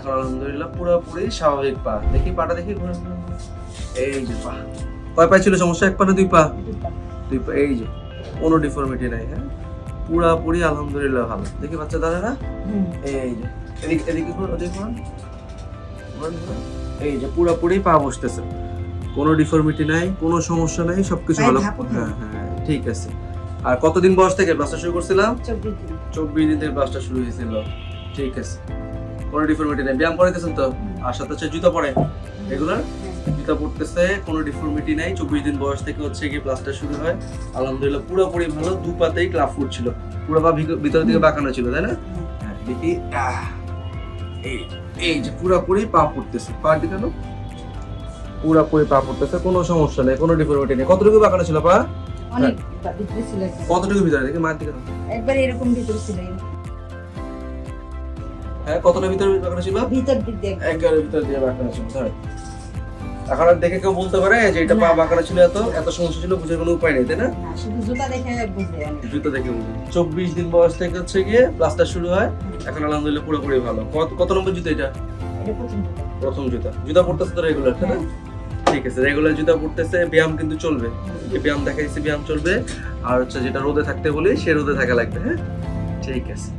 এখন আলহামদুলিল্লাহ পুরোপুরি স্বাভাবিক পা। দেখি পাটা দেখি। এই যে পা। কয় পায়ে ছিল সমস্যা? এক পা না দুই পা? দুই পা। এই যে কোনো ডিফর্মিটি নাই হ্যাঁ? পুরাপুরি আলহামদুলিল্লাহ ভালো। দেখি বাচ্চা দাদারা। এই যে এদিকে এদিকে ঘুরুন। এই যে পুরাপুরি পা বসতেছে। কোনো ডিফর্মিটি নাই কোনো সমস্যা নাই সবকিছু ভালো। হ্যাঁ হ্যাঁ ঠিক আছে। আর কতদিন বয়স থেকে ক্লাসটা শুরু করছিলাম? চব্বিশ দিন। চব্বিশ দিন থেকে ক্লাসটা শুরু হয়েছিল। ঠিক আছে। কোনো ডিফর্মিটি নেই। ব্যায়াম করাইতেছেন তো? আর সাথে হচ্ছে জুতা পরে। রেগুলার জুতা পড়তেছে কোনো ডিফর্মিটি নাই। চব্বিশ দিন বয়স থেকে হচ্ছে কি ক্লাসটা শুরু হয়। আলহামদুলিল্লাহ পুরোপুরি ভালো। দু পাতেই ক্লাব ফুটছিল পুরো পা ভিগ- ভিতর দিকে বাঁকানো ছিল তাই না? হ্যাঁ দেখি। এই এই যে পুরোপুরি পা পড়তেছে। পা দিকে পুরোপুরি পা পড়তেছে কোনো সমস্যা নেই কোনো ডিফর্মিটি নেই। কতটুকু বাঁকানো ছিল পা? একদম। কতটুকু ভিতরে? দেখি মায়ের দিকে। একবার এরকম ভিতরে ছিল। হ্যাঁ কতটা ভিতরে বাঁকানো ছিল ভিতর দিক দিয়ে। একেবারে ভিতর দিয়ে বাঁকানো ছিল ধর। এখন আর দেখে কেউ বলতে পারে যে এটা পা বাঁকানো ছিল এত এত সমস্যা ছিল বুঝে কোনো উপায় নেই তাই না? শুধু জুতা দেখে বুঝে অনেক। জুতো দেখে বুঝি চব্বিশ দিন বয়স থেকে হচ্ছে গিয়ে ক্লাসটা শুরু হয়। এখন আলহামদুলিল্লাহ পুরোপুরি ভালো। কত কত নম্বর জুতো এটা? প্রথম জুতা। জুতা। পড়তেছে তো রেগুলার তাই না? ঠিক আছে রেগুলার জুতা পড়তেছে ব্যায়াম কিন্তু চলবে। যে ব্যায়াম দেখা যাচ্ছে ব্যায়াম চলবে। আর হচ্ছে যেটা রোদে থাকতে বলি সে রোদে থাকা লাগবে হ্যাঁ? ঠিক আছে।